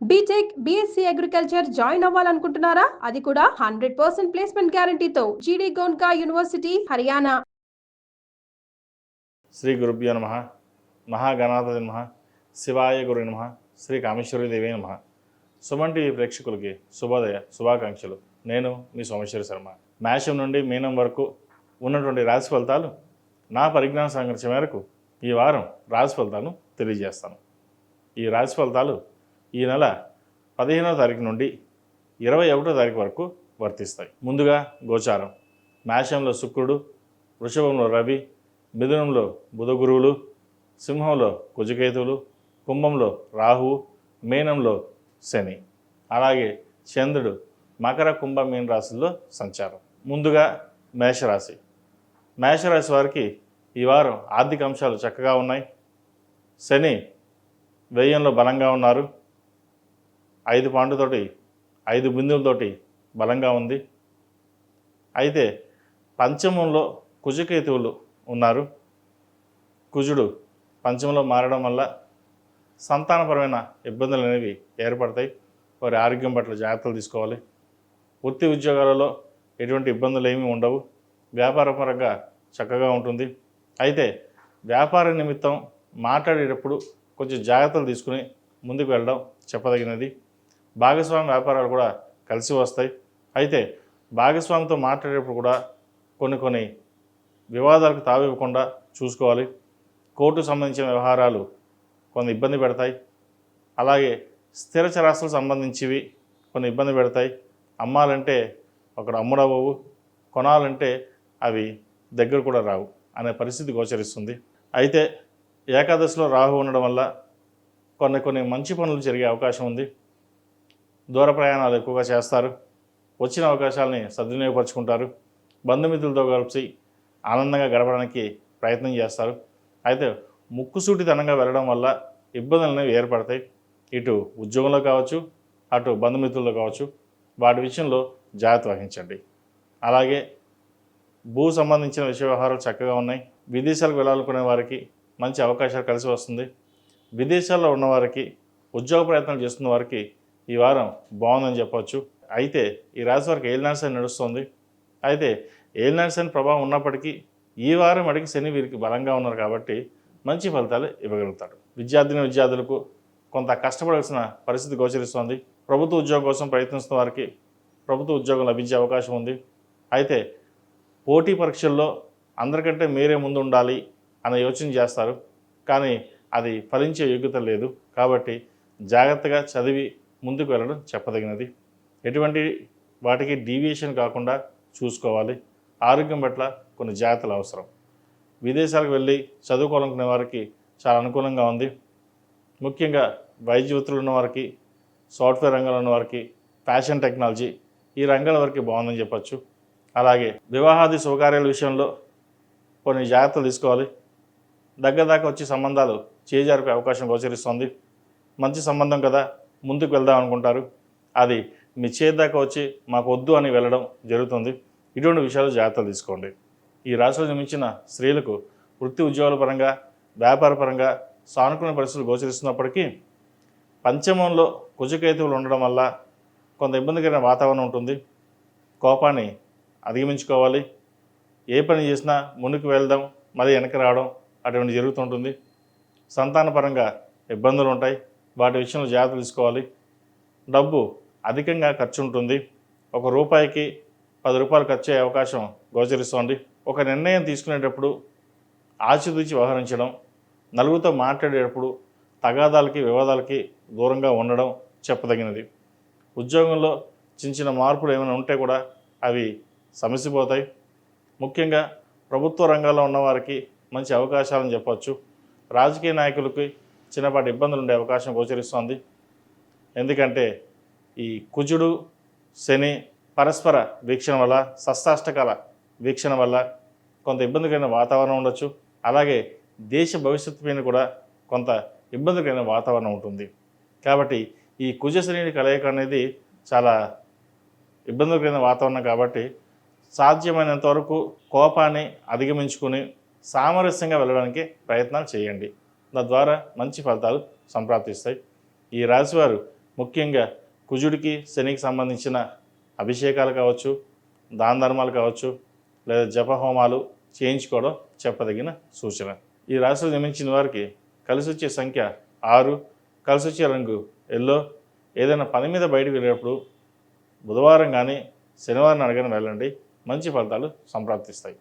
BTech BSc agriculture join అవ్వాలనుకుంటున్నారా? అది కూడా హండ్రెడ్ పర్సెంట్ ప్లేస్మెంట్ గ్యారంటీతో జీడీ గోన్కా యూనివర్సిటీ హర్యానా శ్రీ గురుభ్యో నమ. మహాగణాధిపతి నమ. శివాయ గురు నమ. శ్రీ కామేశ్వరి దేవి నమ. సుమన్ టీవీ ప్రేక్షకులకి శుభోదయ శుభాకాంక్షలు. నేను మీ సోమేశ్వరి శర్మ. మేషం నుండి మీనం వరకు ఉన్నటువంటి రాశి ఫలితాలు నా పరిజ్ఞాన సంఘర్షణ మేరకు ఈ వారం రాశి ఫలితాలను తెలియజేస్తాను. ఈ రాశి ఫలితాలు ఈ నెల పదిహేనవ తారీఖు నుండి ఇరవై ఒకటో తారీఖు వరకు వర్తిస్తాయి. ముందుగా గోచారం. మేషంలో శుక్రుడు వృషభంలో రవి మిథునంలో బుధ గురువులు సింహంలో కుజకేతువులు కుంభంలో రాహువు మీనంలో శని. అలాగే చంద్రుడు మకర కుంభ మీన రాశుల్లో సంచారం. ముందుగా మేషరాశి. మేషరాశి వారికి ఈ వారం ఆర్థిక అంశాలు చక్కగా ఉన్నాయి. శని వ్యయంలో బలంగా ఉన్నారు. ఐదు పాండుతోటి ఐదు బిందువులతోటి బలంగా ఉంది. అయితే పంచమంలో కుజకేతువులు ఉన్నారు. కుజుడు పంచమంలో మారడం వల్ల సంతానపరమైన ఇబ్బందులు అనేవి ఏర్పడతాయి. వారి ఆరోగ్యం పట్ల జాగ్రత్తలు తీసుకోవాలి. వృత్తి ఉద్యోగాలలో ఎటువంటి ఇబ్బందులు ఏమీ ఉండవు వ్యాపారపరంగా చక్కగా ఉంటుంది. అయితే వ్యాపార నిమిత్తం మాట్లాడేటప్పుడు కొంచెం జాగ్రత్తలు తీసుకుని ముందుకు వెళ్ళడం చెప్పదగినది. భాగస్వామి వ్యాపారాలు కూడా కలిసి వస్తాయి. అయితే భాగస్వామితో మాట్లాడేటప్పుడు కూడా కొన్ని కొన్ని వివాదాలకు తావివ్వకుండా చూసుకోవాలి. కోర్టు సంబంధించిన వ్యవహారాలు కొన్ని ఇబ్బంది పెడతాయి. అలాగే స్థిర చరాస్తులకు సంబంధించివి కొన్ని ఇబ్బంది పెడతాయి. అమ్మాలంటే ఒకడు అమ్ముడవ్వవు కొనాలంటే అవి దగ్గర కూడా రావు అనే పరిస్థితి గోచరిస్తుంది. అయితే ఏకాదశిలో రాహు ఉండడం వల్ల కొన్ని కొన్ని మంచి పనులు జరిగే అవకాశం ఉంది. దూర ప్రయాణాలు ఎక్కువగా చేస్తారు. వచ్చిన అవకాశాలని సద్వినియోగపరుచుకుంటారు. బంధుమిత్రులతో కలిసి ఆనందంగా గడపడానికి ప్రయత్నం చేస్తారు. అయితే ముక్కుసూటితనంగా వెళ్ళడం వల్ల ఇబ్బందులు అనేవి ఏర్పడతాయి. ఇటు ఉద్యోగంలో కావచ్చు అటు బంధుమిత్రుల్లో కావచ్చు వాటి విషయంలో జాగ్రత్త వహించండి. అలాగే భూ సంబంధించిన విషయ వ్యవహారాలు చక్కగా ఉన్నాయి. విదేశాలకు వెళ్ళాలనుకునే వారికి మంచి అవకాశాలు కలిసి వస్తుంది. విదేశాల్లో ఉన్నవారికి ఉద్యోగ ప్రయత్నాలు చేస్తున్న వారికి ఈ వారం బాగుందని చెప్పవచ్చు అయితే ఈ రాశి వారికి ఏలినాడు నడుస్తుంది. అయితే ఏలినాడు ప్రభావం ఉన్నప్పటికీ ఈ వారం అడిగి శని వీరికి బలంగా ఉన్నారు కాబట్టి మంచి ఫలితాలు ఇవ్వగలుగుతాడు విద్యార్థిని విద్యార్థులకు కొంత కష్టపడాల్సిన పరిస్థితి గోచరిస్తోంది. ప్రభుత్వ ఉద్యోగం కోసం ప్రయత్నిస్తున్న వారికి ప్రభుత్వ ఉద్యోగం లభించే అవకాశం ఉంది. అయితే పోటీ పరీక్షల్లో అందరికంటే మీరే ముందు ఉండాలి అనే యోచన చేస్తారు. కానీ అది ఫలించే యోగ్యత లేదు. కాబట్టి జాగ్రత్తగా చదివి ముందుకు వెళ్ళడం చెప్పదగినది. ఎటువంటి వాటికి డీవియేషన్ కాకుండా చూసుకోవాలి. ఆరోగ్యం పట్ల కొన్ని జాగ్రత్తలు అవసరం. విదేశాలకు వెళ్ళి చదువుకోవాలనుకునే వారికి చాలా అనుకూలంగా ఉంది. ముఖ్యంగా వైద్య వృత్తులు ఉన్న వారికి సాఫ్ట్వేర్ రంగంలో ఉన్న వారికి ఫ్యాషన్ టెక్నాలజీ ఈ రంగాల వరకు బాగుందని చెప్పచ్చు. అలాగే వివాహాది శుభకార్యాల విషయంలో కొన్ని జాగ్రత్తలు తీసుకోవాలి. దగ్గర దాకా వచ్చే సంబంధాలు చేజారిపోయే అవకాశం గోచరిస్తుంది. మంచి సంబంధం కదా ముందుకు వెళ్దాం అనుకుంటారు. అది మీ చేతి వచ్చి మాకు వద్దు అని వెళ్ళడం జరుగుతుంది. ఇటువంటి విషయాలు జాగ్రత్తలు తీసుకోండి. ఈ రాశిలో జన్మించిన స్త్రీలకు వృత్తి ఉద్యోగాల పరంగా వ్యాపార పరంగా సానుకూల పరిస్థితులు గోచరిస్తున్నప్పటికీ పంచమంలో కుజకేతువులు ఉండడం వల్ల కొంత ఇబ్బందికరమైన వాతావరణం ఉంటుంది. కోపాన్ని అధిగమించుకోవాలి. ఏ పని చేసినా ముందుకు వెళ్దాం మళ్ళీ వెనక రావడం అటువంటి జరుగుతుంటుంది సంతానపరంగా ఇబ్బందులు ఉంటాయి. వాటి విషయంలో జాగ్రత్త తీసుకోవాలి. డబ్బు అధికంగా ఖర్చు ఉంటుంది ఒక రూపాయికి పది రూపాయలు ఖర్చు అయ్యే అవకాశం గోచరిస్తోంది. ఒక నిర్ణయం తీసుకునేటప్పుడు ఆచితూచి వ్యవహరించడం నలుగురితో మాట్లాడేటప్పుడు తగాదాలకి వివాదాలకి దూరంగా ఉండడం చెప్పదగినది. ఉద్యోగంలో చిన్న చిన్న మార్పులు ఏమైనా ఉంటే కూడా అవి సమసిపోతాయి. ముఖ్యంగా ప్రభుత్వ రంగంలో ఉన్నవారికి మంచి అవకాశాలను చెప్పవచ్చు రాజకీయ నాయకులకి చిన్నపాటి ఇబ్బందులు ఉండే అవకాశం గోచరిస్తోంది. ఎందుకంటే ఈ కుజుడు శని పరస్పర వీక్షణ వల్ల షష్టాష్టకాల వీక్షణ వల్ల కొంత ఇబ్బందికరమైన వాతావరణం ఉండొచ్చు. అలాగే దేశ భవిష్యత్తు పైన కూడా కొంత ఇబ్బందికరమైన వాతావరణం ఉంటుంది. కాబట్టి ఈ కుజ శని కలయిక అనేది చాలా ఇబ్బందికరమైన వాతావరణం కాబట్టి సాధ్యమైనంత వరకు కోపాన్ని అధిగమించుకుని సామరస్యంగా వెళ్ళడానికి ప్రయత్నాలు చేయండి. తద్వారా మంచి ఫలితాలు సంప్రాప్తిస్తాయి. ఈ రాశివారు ముఖ్యంగా కుజుడికి శనికి సంబంధించిన అభిషేకాలు కావచ్చు దాన ధర్మాలు కావచ్చు లేదా జపహోమాలు చేయించుకోవడం చెప్పదగిన సూచన. ఈ రాశిలో జన్మించిన వారికి కలిసి వచ్చే సంఖ్య ఆరు. కలిసి వచ్చే రంగు ఎల్లో. ఏదైనా పని మీద బయటకు వెళ్ళేటప్పుడు బుధవారం కానీ శనివారం అడగని వెళ్ళండి. మంచి ఫలితాలు సంప్రాప్తిస్తాయి.